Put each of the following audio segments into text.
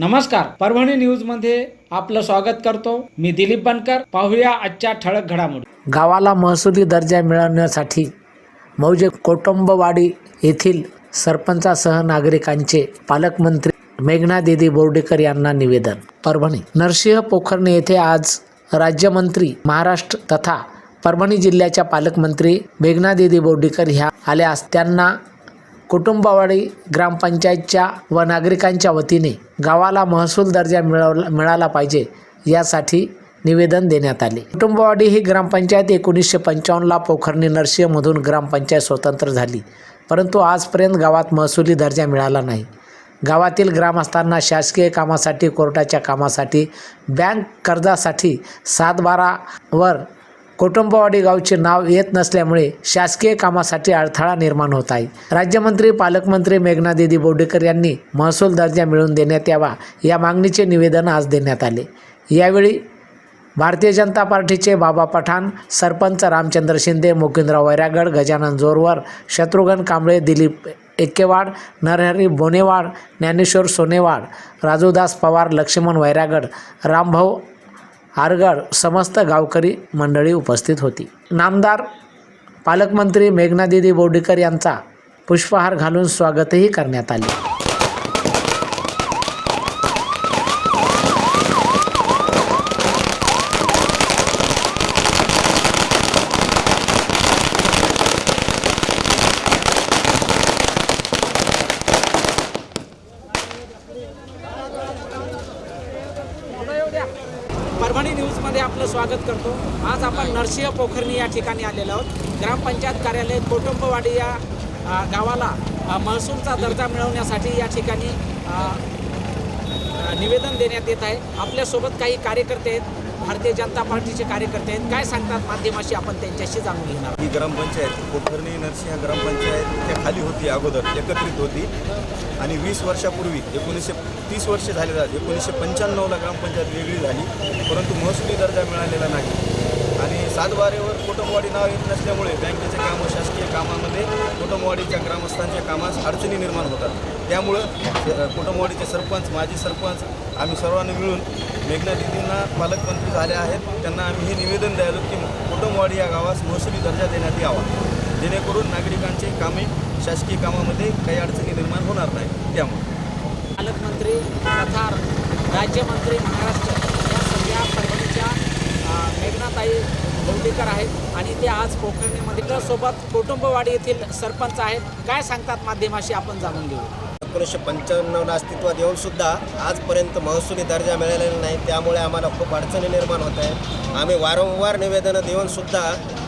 नमस्कार परभणी न्यूजमध्ये आपलं स्वागत करतो. मी दिलीप बनकर पाहूया आजच्या ठळक घडामोडी. गावाला महसुली दर्जा मिळवण्यासाठी मौजे कोटुंबवाडी येथील सरपंचासह नागरिकांचे पालकमंत्री मेघना देदी बोर्डेकर यांना निवेदन. परभणी. नरसिंह पोखर्णे येथे आज राज्यमंत्री महाराष्ट्र तथा परभणी जिल्ह्याच्या पालकमंत्री मेघना देदी बोर्डेकर ह्या आल्या. त्यांना कुटुंबवाडी ग्रामपंचायतच्या व नागरिकांच्या वतीने गावाला महसूल दर्जा मिळवला मिळाला पाहिजे यासाठी निवेदन देण्यात आले. कुटुंबवाडी ही ग्रामपंचायत एकोणीसशे पंचावन्नला पोखरणी नरसिंहमधून ग्रामपंचायत स्वतंत्र झाली. परंतु आजपर्यंत गावात महसुली दर्जा मिळाला नाही. गावातील ग्रामस्थांना शासकीय कामासाठी कोर्टाच्या कामासाठी बँक कर्जासाठी सातबारावर कुटुंबवाडी गावचे नाव येत नसल्यामुळे शासकीय कामासाठी अडथळा निर्माण होत आहे. राज्यमंत्री पालकमंत्री मेघना देदी बोर्डेकर यांनी महसूल दर्जा मिळवून देण्यात यावा या मागणीचे निवेदन आज देण्यात आले. यावेळी भारतीय जनता पार्टीचे बाबा पठाण सरपंच रामचंद्र शिंदे मुकुंदराव वैरागड गजानन जोरवर शत्रुघ्न कांबळे दिलीप एक्केवाड नरहरी बोनेवाड ज्ञानेश्वर सोनेवाड राजूदास पवार लक्ष्मण वैरागड रामभाऊ आरगड समस्त गावकरी मंडळी उपस्थित होती. नामदार पालकमंत्री मेघनादिदी बोर्डीकर यांचा पुष्पहार घालून स्वागतही करण्यात आले. परभणी न्यूजमध्ये आपलं स्वागत करतो. आज आपण नरसिंह पोखरणी या ठिकाणी आलेलो आहोत. ग्रामपंचायत कार्यालय कुटुंबवाडी या गावाला महसूलचा दर्जा मिळवण्यासाठी या ठिकाणी निवेदन देण्यात येत आहे. आपल्यासोबत काही कार्यकर्ते आहेत. भारतीय जनता पार्टीचे कार्यकर्ते आहेत. काय सांगतात माध्यमाशी आपण त्यांच्याशी जाणून घेणार ही ग्रामपंचायत कोकर्णी नरसिंह ग्रामपंचायत त्या खाली होती अगोदर एकत्रित होती. आणि वीस वर्षापूर्वी एकोणीसशे तीस वर्षे झाले एकोणीसशे पंच्याण्णवला ग्रामपंचायत वेगळी झाली. परंतु महसुली दर्जा मिळालेला नाही. सातबारेवर कुटुंबवाडी नाव येत नसल्यामुळे बँकेचे कामं शासकीय कामामध्ये कुटुंबवाडीच्या ग्रामस्थांच्या कामास अडचणी निर्माण होतात. त्यामुळं अ, कुटुंबवाडीचे सरपंच माजी सरपंच आम्ही सर्वांनी मिळून मेघना दिदींना पालकमंत्री झाले आहेत. त्यांना आम्ही हे निवेदन द्यायलो की कुटुंबवाडी या गावास महसुली दर्जा देण्यात यावा. जेणेकरून नागरिकांचे कामे शासकीय कामामध्ये काही अडचणी निर्माण होणार नाही त्यामुळे. पालकमंत्री तथा राज्यमंत्री महाराष्ट्र बोर्डीकर आहेत आणि ते आज पोखरणीमध्ये सोबत कुटुंबवाडी येथील सरपंच आहेत. काय सांगतात माध्यमाशी आपण जाणून घेऊ. एकोणीसशे पंच्याण्णवला अस्तित्वात येऊन सुद्धा आजपर्यंत महसुली दर्जा मिळालेला नाही. त्यामुळे आम्हाला खूप अडचणी निर्माण होत आहेत. आम्ही वारंवार निवेदनं देऊन सुद्धा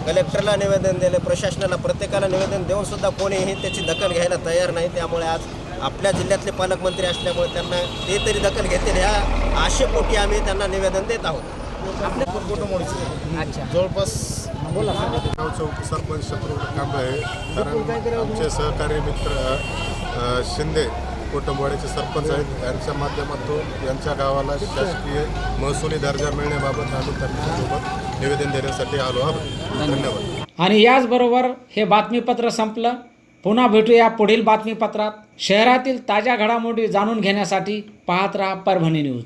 कलेक्टरला निवेदन दिले प्रशासनाला प्रत्येकाला निवेदन देऊन सुद्धा कोणीही त्याची दखल घ्यायला तयार नाही. त्यामुळे आज आपल्या जिल्ह्यातले पालकमंत्री असल्यामुळे त्यांना ते तरी दखल घेतील ह्या आशेपोटी आम्ही त्यांना निवेदन देत आहोत. अच्छा. जवळपास बोला. चौक सरपंच शत्रुघ्न कांबळे कारण आमचे सहकारी मित्र शिंदे कुटुंबवाडीचे सरपंच आहेत. यांच्या माध्यमातून यांच्या गावाला शासकीय महसुली दर्जा मिळण्याबाबत आम्ही त्यांच्यासोबत निवेदन देण्यासाठी आलो आहोत. धन्यवाद. आणि याचबरोबर हे बातमीपत्र संपलं. पुन्हा भेटूया पुढील बातमीपत्रात. शहरातील ताज्या घडामोडी जाणून घेण्यासाठी पाहत राहा परभणी न्यूज.